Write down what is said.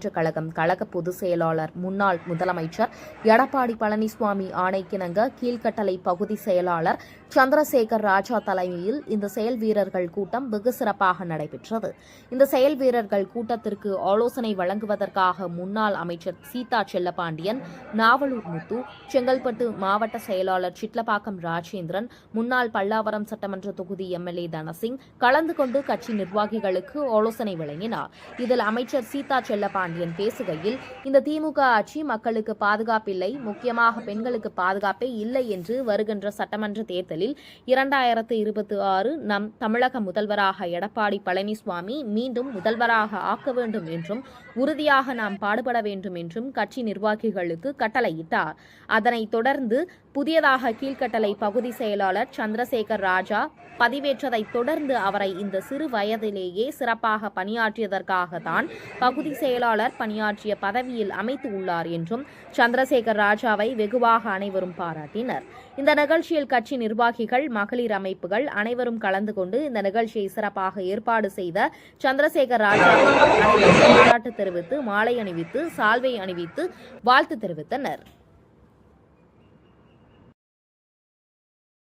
முன்னேற்றக் கழகம் கழக பொதுச் செயலாளர் முன்னாள் முதலமைச்சர் எடப்பாடி பழனிசாமி ஆணைக்கிணங்க கீழ்கட்டளை பகுதி செயலாளர் சந்திரசேகர் ராஜா தலைமையில் இந்த செயல் வீரர்கள் கூட்டம் வெகு சிறப்பாக நடைபெற்றது. இந்த செயல் வீரர்கள் கூட்டத்திற்கு ஆலோசனை வழங்குவதற்காக முன்னாள் அமைச்சர் சீதா செல்லப்பாண்டியன் நாவலூர் முத்து செங்கல்பட்டு மாவட்ட செயலாளர் சிட்லப்பாக்கம் ராஜேந்திரன் முன்னாள் பல்லாவரம் சட்டமன்ற தொகுதி எம்எல்ஏ தனசிங் கலந்து கொண்டு கட்சி நிர்வாகிகளுக்கு ஆலோசனை வழங்கினார். இதில் அமைச்சர் சீதா செல்லப்பாண்டியன் பேசுகையில் இந்த திமுக ஆட்சி மக்களுக்கு பாதுகாப்பில்லை முக்கியமாக பெண்களுக்கு பாதுகாப்பே இல்லை என்று வருகின்ற சட்டமன்ற தேர்தலில் இரண்டாயிரத்து இருபத்தி ஆறு நம் தமிழக முதல்வராக எடப்பாடி பழனிசாமி மீண்டும் முதல்வராக ஆக்க வேண்டும் என்றும் உறுதியாக நாம் பாடுபட வேண்டும் என்றும் கட்சி நிர்வாகிகளுக்கு கட்டளையிட்டார். அதனைத் தொடர்ந்து புதியதாக கீழ்கட்டளை பகுதி செயலாளர் சந்திரசேகர் ராஜா பதிவேற்றதைத் தொடர்ந்து அவரை இந்த சிறு வயதிலேயே சிறப்பாக பணியாற்றியதற்காக தான் பகுதி செயலாளர் பணியாற்றிய பதவியில் அமைத்து உள்ளார் என்றும் சந்திரசேகர் ராஜாவை வெகுவாக அனைவரும் பாராட்டினர். இந்த நிகழ்ச்சியில் கட்சி நிர்வாகிகள் மகளிர் அமைப்புகள் அனைவரும் கலந்து கொண்டு இந்த நிகழ்ச்சியை சிறப்பாக ஏற்பாடு செய்த சந்திரசேகர் ராஜா பாராட்டு தெரிவித்து மாலை அணிவித்து சால்வை அணிவித்து வாழ்த்து தெரிவித்தனர்.